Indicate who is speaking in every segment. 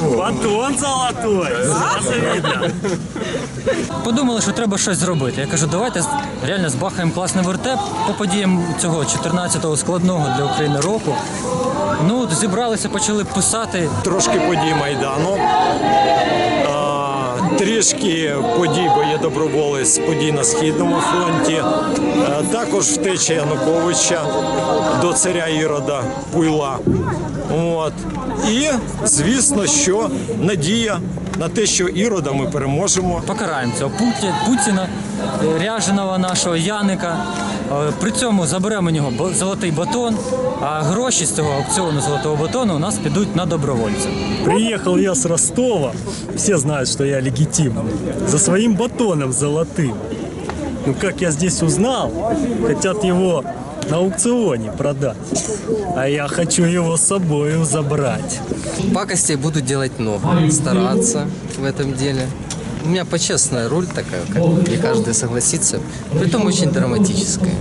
Speaker 1: Батон золотой. Видно.
Speaker 2: Подумали, що треба щось зробити. Я кажу, давайте реально збахаємо класний вертеп по подіям цього 14-го складного для України року. Ну, зібралися, почали писати.
Speaker 3: трошки подій Майдану, трішки подій, бо є доброволець подій на Східному фронті, також втеча Януковича до царя Ірода Пуйла. От. І, звісно, що надія на те, що Ірода ми переможемо.
Speaker 2: Покараємо цього Путіна, е, Ряженого нашого Яника. Е, При цьому заберемо у нього бо- золотий батон, а гроші з цього аукціону золотого батону у нас підуть на добровольців.
Speaker 1: Приехал я с Ростова. Все знают, что я легитимный. За своим батоном золотым. Ну как я здесь узнал, хотят его на аукционе продать. А я хочу его с собой забрать.
Speaker 4: Пакостей буду делать много, стараться в этом деле. У меня почестная роль такая, как не каждый согласится, притом очень драматическая.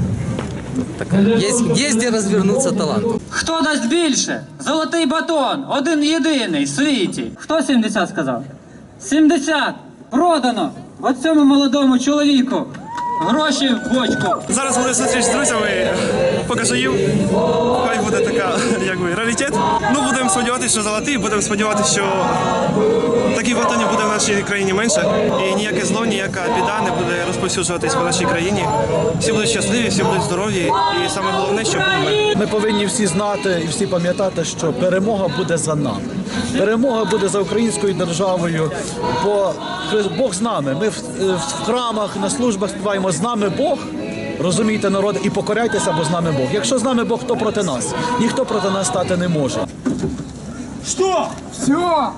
Speaker 4: Такая. Есть, есть где развернуться таланту.
Speaker 2: Хто дасть більше? Золотий батон, один єдиний в світі. Хто 70 сказав? 70! Продано! От цьому молодому чоловіку. Гроші в бочку.
Speaker 5: Зараз буде зустріч з друзями, покажу їм. Хай буде така, якби раритет. Ну будемо сподіватися, що золотий, будемо сподіватися, що таких батонів буде в нашій країні менше. І ніяке зло, ніяка біда не буде розповсюджуватись по нашій країні. Всі будуть щасливі, всі будуть здорові. І саме головне, був мир.
Speaker 6: Ми повинні всі знати і всі пам'ятати, що перемога буде за нами. Перемога буде за українською державою, бо Бог з нами. Ми е, в храмах, на службах співаємо з нами Бог. Розумійте, народ, і покоряйтеся, бо з нами Бог. Якщо з нами Бог, то проти нас. Ніхто проти нас стати не може. Що?
Speaker 7: Все!